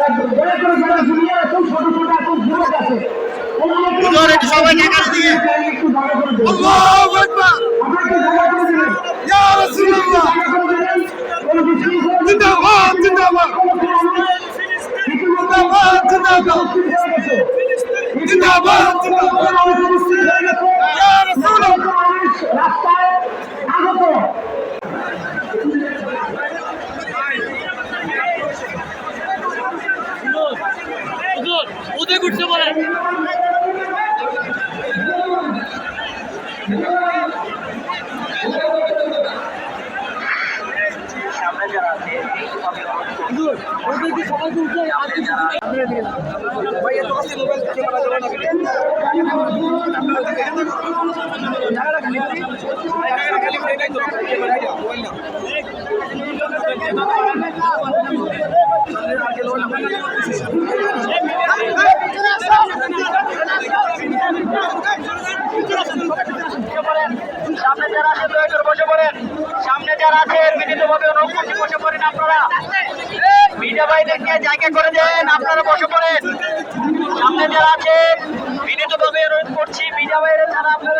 আহ, দয়া করে যারা জুনিয়র আছেন ছোট ছোট এখন যুবক আছে ওনারা একটু- হুজুর, একটু সবাই টাকার দিকে। কাইন্ডলি একটু জায়গা করে দেবেন। আল্লাহু আকবার আপনারা একটু জায়গা করে দেবেন। ইয়া রাসূলুল্লাহ জায়গা করে দেবেন। কোনো বিশৃঙ্খলা নেই। জিন্দাবাদ, জিন্দাবাদ। কোনো কারণে ইতিমধ্যে জিন্দাবাদ, জিন্দাবাদ। উপস্থিত হয়ে গেছে। জিন্দাবাদ, জিন্দাবাদ। সামনে যারা আছে দয়া করে বসে পড়েন সামনে যারা আছে বিনীত ভাবে অনুরোধ করছি বসে পড়েন আপনারা মিডিয়া ভাইদেরকে জায়গা করে দেন আপনারা বসে পড়েন। সামনে যারা আছে। বিনীতভাবে অনুরোধ করছি মিডিয়া বাইরে যারা আপনারা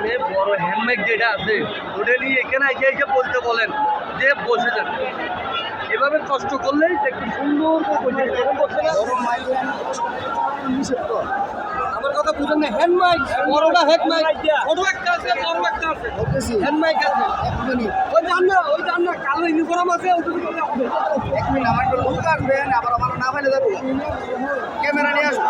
সামনে বড় হ্যান্ডমেক যেটা আছে, ওটা নিয়ে এখানে এসে এসে বলতে বলেন যে বসে যান। এভাবে কষ্ট করলেই একটু সুন্দর আমার কথা না একটা আছে একটা আছে। ওই জান না ওই জান না কালো ইউনিফর্ম আছে আমার লোক আবার আমার ক্যামেরা নিয়ে আসব।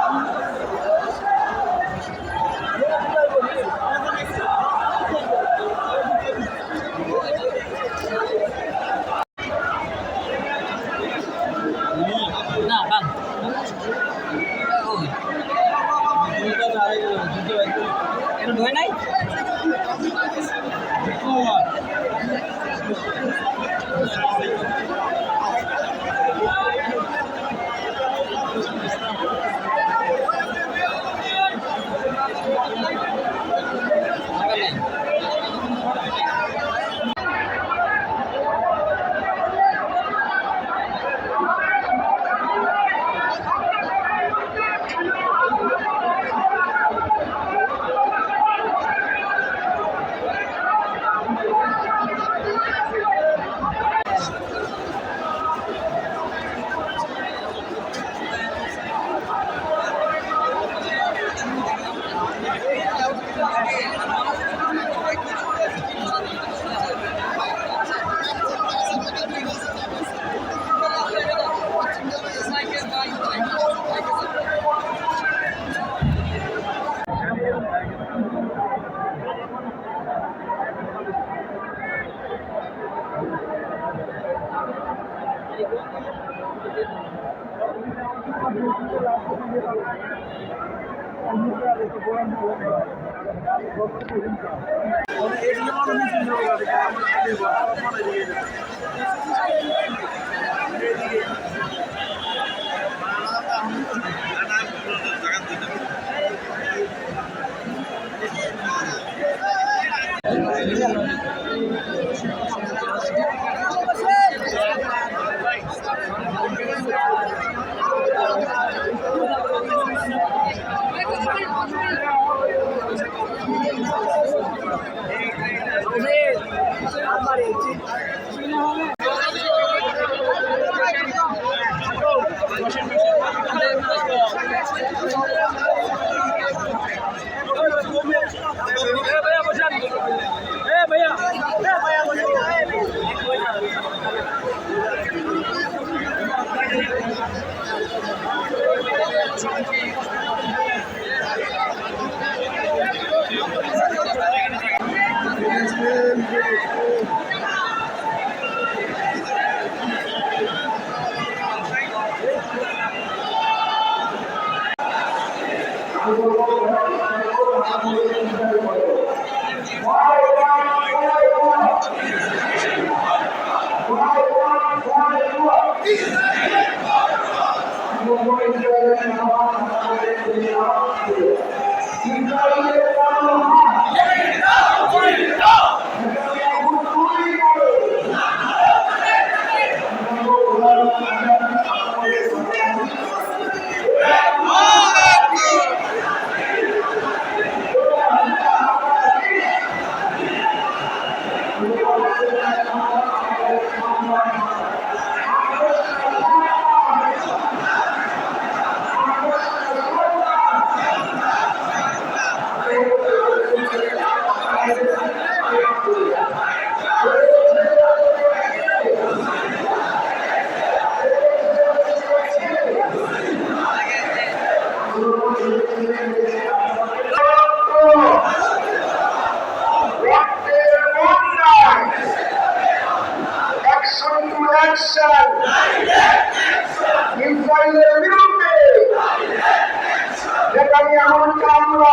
ইসরায়েলের বিরুদ্ধে। যেখানে এমনকি আমরা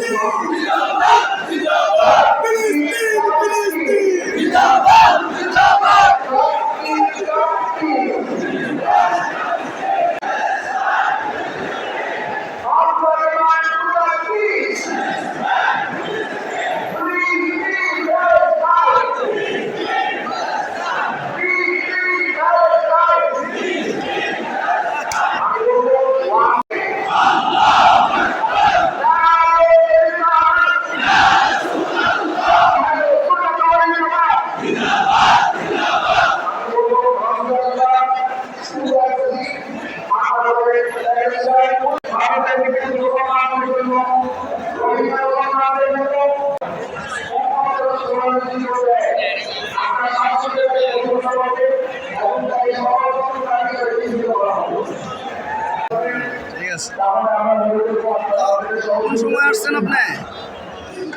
ঠিক আছে কোন সময় আসছেন আপনি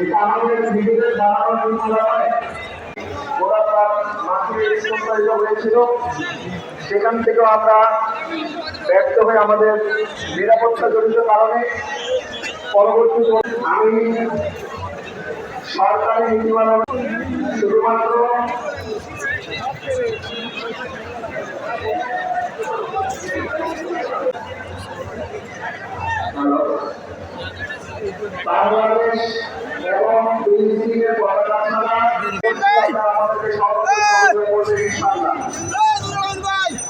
এটা আমাদের নিজেদের জন্য নয়। ওরা তার হয়েছিল সেখান থেকেও আমরা ব্যর্থ হয়ে আমাদের নিরাপত্তা জড়িত কারণে পরবর্তী আমি সরকারি নীতিমালা শুধুমাত্র বাংলাদেশ এবং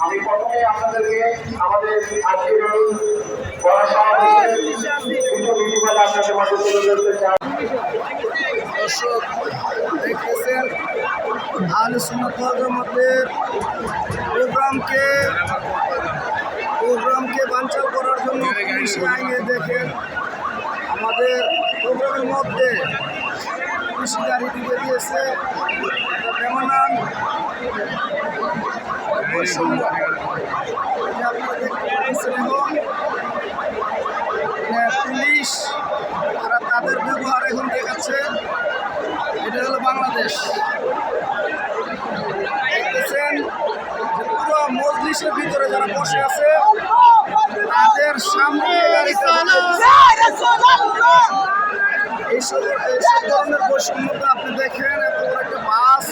আমি প্রথমে আপনাদেরকে আমাদের আজকের এই পড়াশোনার কিছু নীতিমালা আপনাদের মাঝে তুলে ধরতে চাই দর্শক দেখতেছেন আহলে সুন্নাত ওয়াল জামাতের প্রোগ্রামকে পুলিশি আইনে দেখেন আমাদের প্রোগ্রামের মধ্যে পুলিশি গাড়ি ঢুকে দিয়েছে। একটা বেমানান বৈষম্য এই যে আপনারা দেখতে পাচ্ছেন এবং মানে পুলিশ তারা তাদের ব্যবহার এখন দেখাচ্ছে। এটা হলো বাংলাদেশ। দেখতেছেন পুরো মজলিসের ভিতরে যারা বসে আছে তাদের সামনে গাড়িটা এইসব ধরনের বৈষম্যতা আপনি দেখেন এত একটা বাস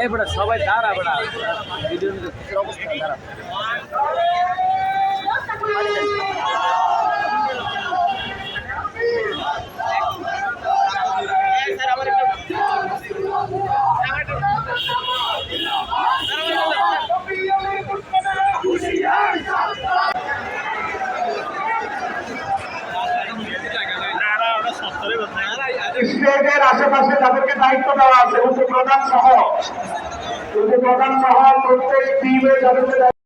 এই বেটা সবাই দাঁড়া বেটা। ভিডিও অবস্থা দাঁড়া। স্টেজের আশেপাশে তাদেরকে দায়িত্ব দেওয়া আছে। উপপ্রধান সহ। উপপ্রধান সহ প্রত্যেক টিমে যাদেরকে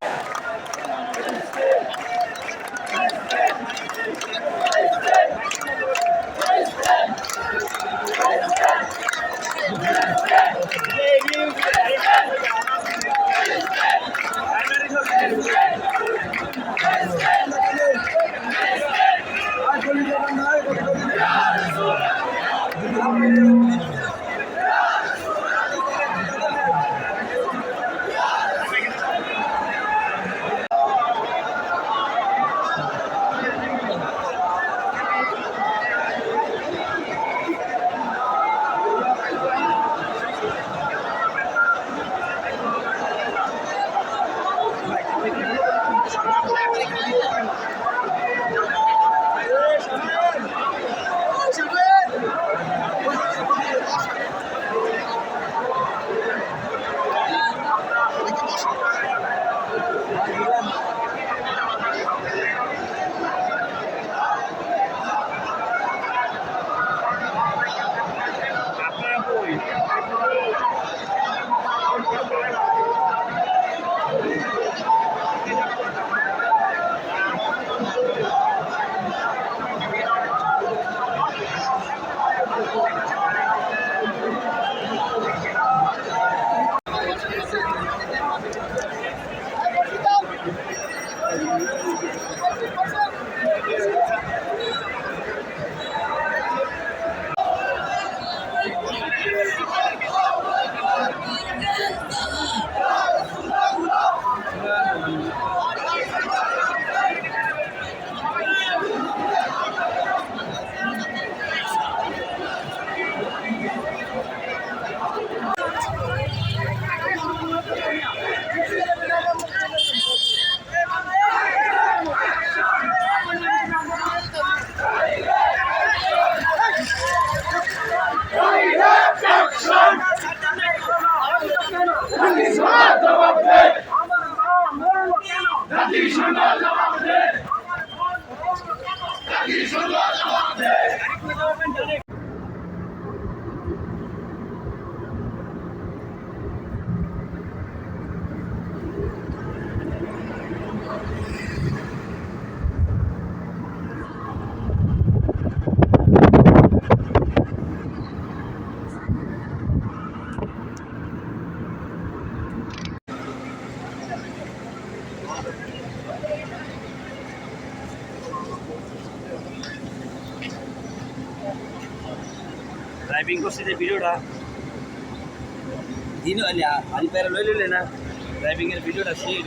যে ভিডিওটা দিন আলি পেরে লই লইলে না ড্রাইভিংয়ের ভিডিওটা সেই